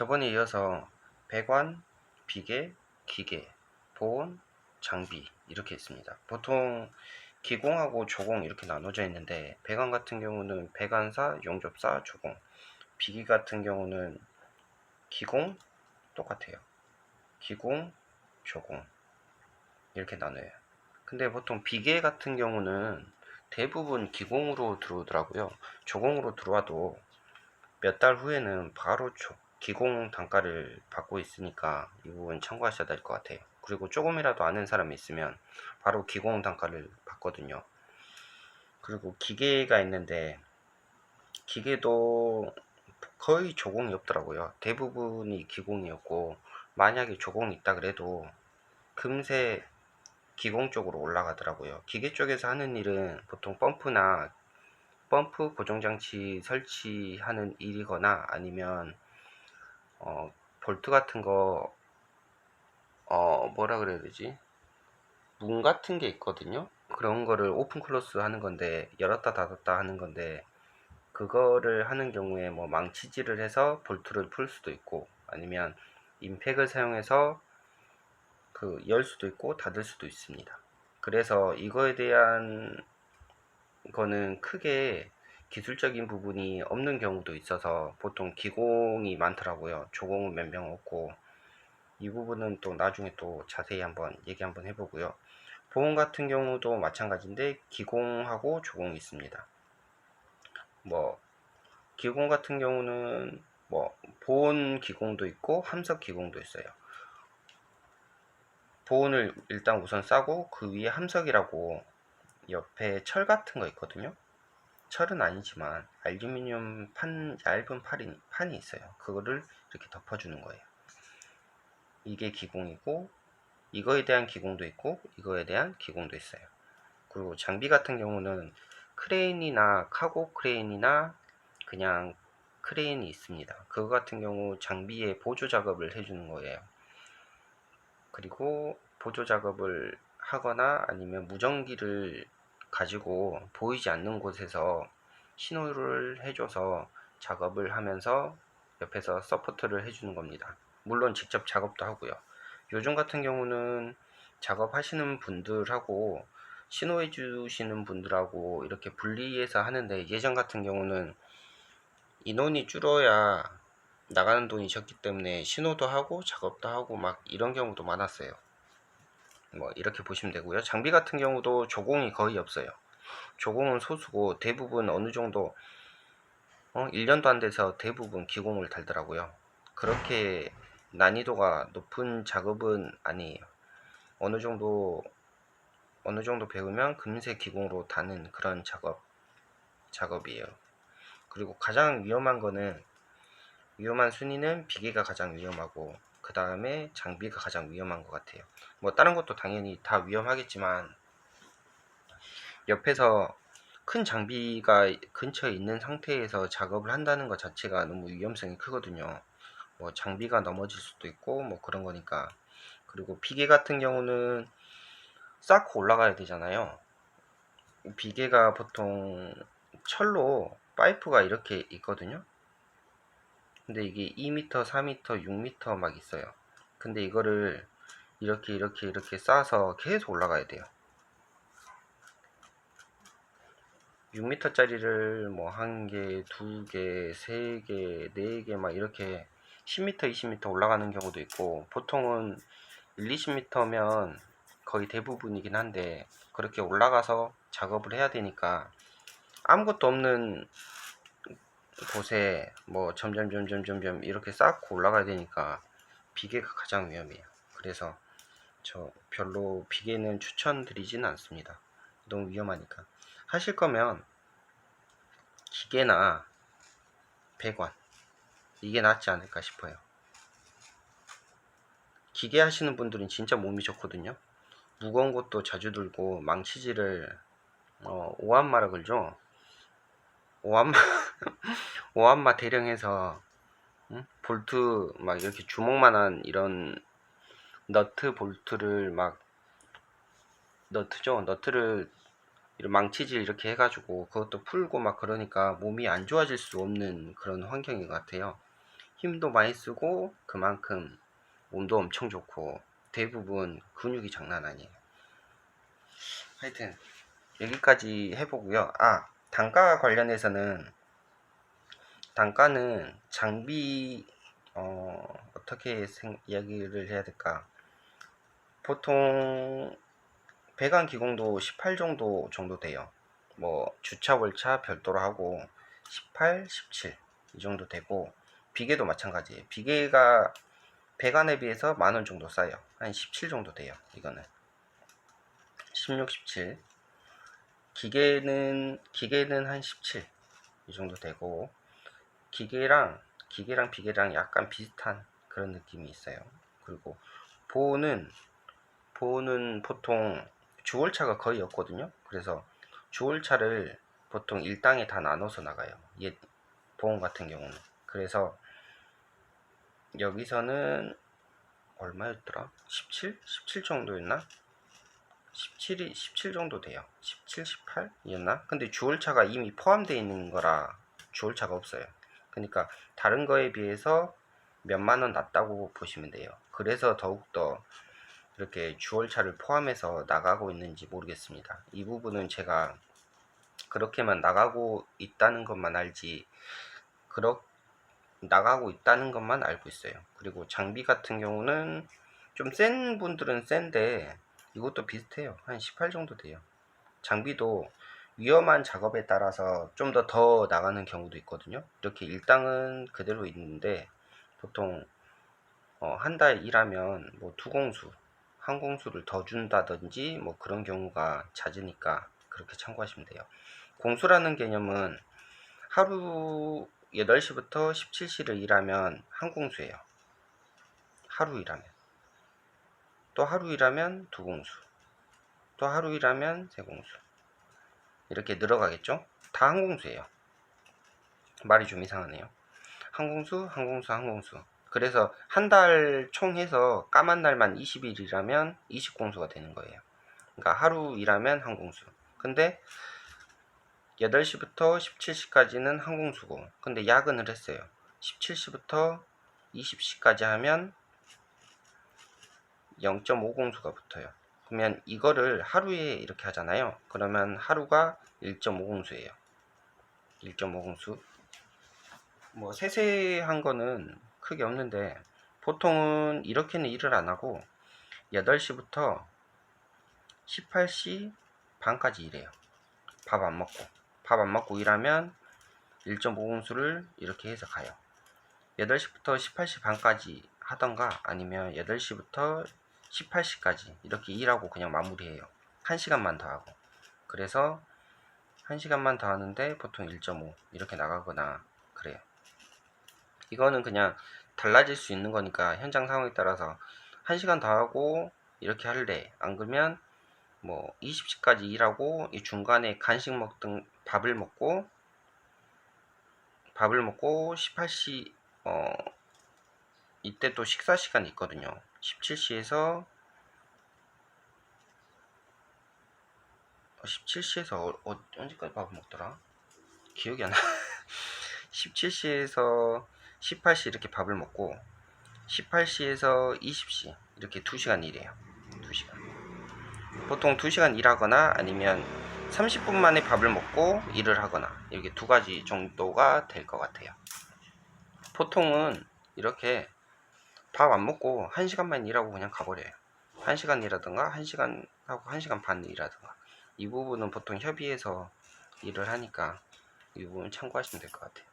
저번에 이어서 배관, 비계, 기계, 보온, 장비 이렇게 있습니다. 보통 기공하고 조공 이렇게 나눠져 있는데 배관 같은 경우는 배관사, 용접사, 조공 비계 같은 경우는 기공 똑같아요. 기공, 조공 이렇게 나눠요. 근데 보통 비계 같은 경우는 대부분 기공으로 들어오더라고요. 조공으로 들어와도 몇 달 후에는 바로 조- 기공 단가를 받고 있으니까 이 부분 참고하셔야 될 것 같아요. 그리고 조금이라도 아는 사람이 있으면 바로 기공 단가를 받거든요. 그리고 기계가 있는데 기계도 거의 조공이 없더라고요. 대부분이 기공이었고 만약에 조공이 있다 그래도 금세 기공 쪽으로 올라가더라고요. 기계 쪽에서 하는 일은 보통 펌프나 펌프 고정장치 설치하는 일이거나 아니면 어, 볼트 같은 거 어, 뭐라 그래야 되지? 문 같은 게 있거든요. 그런 거를 오픈 클로스 하는 건데 열었다 닫았다 하는 건데 그거를 하는 경우에 뭐 망치질을 해서 볼트를 풀 수도 있고 아니면 임팩을 사용해서 그 열 수도 있고 닫을 수도 있습니다. 그래서 이거에 대한 거는 크게 기술적인 부분이 없는 경우도 있어서 보통 기공이 많더라고요. 조공은 몇 명 없고 이 부분은 또 나중에 또 자세히 한번 얘기 한번 해보고요. 보험 같은 경우도 마찬가지인데 기공하고 조공이 있습니다. 뭐 기공 같은 경우는 뭐 보온 기공도 있고 함석 기공도 있어요. 보온을 일단 우선 싸고 그 위에 함석이라고 옆에 철 같은 거 있거든요. 철은 아니지만 알루미늄 판 얇은 판이, 판이 있어요. 그거를 이렇게 덮어주는 거예요. 이게 기공이고 이거에 대한 기공도 있고 이거에 대한 기공도 있어요. 그리고 장비 같은 경우는 크레인이나 카고 크레인이나 그냥 크레인이 있습니다. 그거 같은 경우 장비에 보조 작업을 해주는 거예요. 그리고 보조 작업을 하거나 아니면 무전기를 가지고 보이지 않는 곳에서 신호를 해줘서 작업을 하면서 옆에서 서포트를 해주는 겁니다. 물론 직접 작업도 하고요. 요즘 같은 경우는 작업하시는 분들하고 신호해 주시는 분들하고 이렇게 분리해서 하는데 예전 같은 경우는 인원이 줄어야 나가는 돈이 적기 때문에 신호도 하고 작업도 하고 막 이런 경우도 많았어요. 뭐 이렇게 보시면 되고요. 장비 같은 경우도 조공이 거의 없어요. 조공은 소수고 대부분 어느 정도 어, 1년도 안 돼서 대부분 기공을 달더라고요. 그렇게 난이도가 높은 작업은 아니에요. 어느 정도 어느 정도 배우면 금세 기공으로 다는 그런 작업 작업이에요. 그리고 가장 위험한 거는 위험한 순위는 비계가 가장 위험하고 그 다음에 장비가 가장 위험한 것 같아요. 뭐 다른 것도 당연히 다 위험하겠지만 옆에서 큰 장비가 근처에 있는 상태에서 작업을 한다는 것 자체가 너무 위험성이 크거든요. 뭐 장비가 넘어질 수도 있고 뭐 그런 거니까 그리고 비계 같은 경우는 쌓고 올라가야 되잖아요. 비계가 보통 철로 파이프가 이렇게 있거든요. 근데 이게 2m, 4m, 6m 막 있어요. 근데 이거를 이렇게 이렇게 이렇게 쌓아서 계속 올라가야 돼요. 6m짜리를 뭐 한 개, 두 개, 세 개, 네 개 막 이렇게 10m, 20m 올라가는 경우도 있고 보통은 1, 20m면 거의 대부분이긴 한데 그렇게 올라가서 작업을 해야 되니까 아무것도 없는 곳에 뭐 점점 점점 점점 이렇게 쌓고 올라가야 되니까 비계가 가장 위험해요. 그래서 저 별로 비계는 추천드리지는 않습니다. 너무 위험하니까. 하실 거면 기계나 배관 이게 낫지 않을까 싶어요. 기계 하시는 분들은 진짜 몸이 좋거든요. 무거운 것도 자주 들고 망치질을 어, 오한마라 그러죠. 오한마 오한마 대령해서 응? 볼트 막 이렇게 주먹만한 이런 너트 볼트를 막 너트죠. 너트를 망치질 이렇게 해가지고 그것도 풀고 막 그러니까 몸이 안 좋아질 수 없는 그런 환경인 것 같아요. 힘도 많이 쓰고 그만큼 몸도 엄청 좋고 대부분 근육이 장난 아니에요. 하여튼 여기까지 해보고요. 아 단가 관련해서는 단가는 장비 어, 어떻게 생, 이야기를 해야 될까? 보통 배관 기공도 18 정도 정도 돼요. 뭐 주차 월차 별도로 하고 18, 17 이 정도 되고 비계도 마찬가지예요. 비계가 배관에 비해서 만 원 정도 싸요. 한 17 정도 돼요. 이거는 16, 17 기계는 기계는 한 17 이 정도 되고 기계랑 기계랑 비계랑 약간 비슷한 그런 느낌이 있어요. 그리고 보호는 보호는 보통 주월차가 거의 없거든요. 그래서 주월차를 보통 일당에 다 나눠서 나가요. 얘 보험 같은 경우는. 그래서 여기서는 얼마였더라? 17? 17 정도였나? 17이 17 정도 돼요. 17, 18이었나? 근데 주월차가 이미 포함되어 있는 거라 주월차가 없어요. 그러니까 다른 거에 비해서 몇만 원 낮다고 보시면 돼요. 그래서 더욱더 이렇게 주월차를 포함해서 나가고 있는지 모르겠습니다. 이 부분은 제가 그렇게만 나가고 있다는 것만 알지 그렇 나가고 있다는 것만 알고 있어요. 그리고 장비 같은 경우는 좀 센 분들은 센데 이것도 비슷해요. 한 18 정도 돼요. 장비도 위험한 작업에 따라서 좀더더 나가는 경우도 있거든요. 이렇게 일당은 그대로 있는데 보통 어, 한 달 일하면 뭐 두 공수, 한 공수를 더 준다든지 뭐 그런 경우가 잦으니까 그렇게 참고하시면 돼요. 공수라는 개념은 하루 8시부터 17시를 일하면 한 공수예요. 하루 일하면. 또 하루 일하면 두 공수. 또 하루 일하면 세 공수. 이렇게 늘어가겠죠? 다 한 공수예요. 말이 좀 이상하네요. 한 공수, 한 공수, 한 공수. 그래서 한 달 총 해서 까만 날만 20일이라면 20공수가 되는 거예요. 그러니까 하루 일하면 한 공수. 근데 8시부터 17시까지는 한 공수고, 근데 야근을 했어요. 17시부터 20시까지 하면 0.5공수가 붙어요. 그러면 이거를 하루에 이렇게 하잖아요. 그러면 하루가 1.5공수예요. 1.5공수. 뭐 세세한 거는 크게 없는데 보통은 이렇게는 일을 안 하고 8시부터 18시 반까지 일해요. 밥 안 먹고. 밥 안 먹고 일하면 1.5공수를 이렇게 해서 가요. 8시부터 18시 반까지 하던가 아니면 8시부터 18시까지 이렇게 일하고 그냥 마무리해요. 1시간만 더 하고. 그래서 1시간만 더 하는데 보통 1.5 이렇게 나가거나 그래요. 이거는 그냥 달라질 수 있는 거니까 현장 상황에 따라서 1시간 더 하고 이렇게 할래. 안 그러면 뭐 20시까지 일하고 이 중간에 간식 먹든 밥을 먹고 밥을 먹고 18시 어 이때 또 식사 시간이 있거든요. 17시에서 17시에서 어, 어, 언제까지 밥을 먹더라? 기억이 안 나. 17시에서 18시 이렇게 밥을 먹고 18시에서 20시 이렇게 2시간 일해요. 2시간. 보통 2시간 일하거나 아니면 30분 만에 밥을 먹고 일을 하거나 이렇게 두 가지 정도가 될 것 같아요. 보통은 이렇게 밥 안 먹고 1시간만 일하고 그냥 가버려요. 1시간 일하든가 1시간 하고 1시간 반 일하든가 이 부분은 보통 협의해서 일을 하니까 이 부분 참고하시면 될 것 같아요.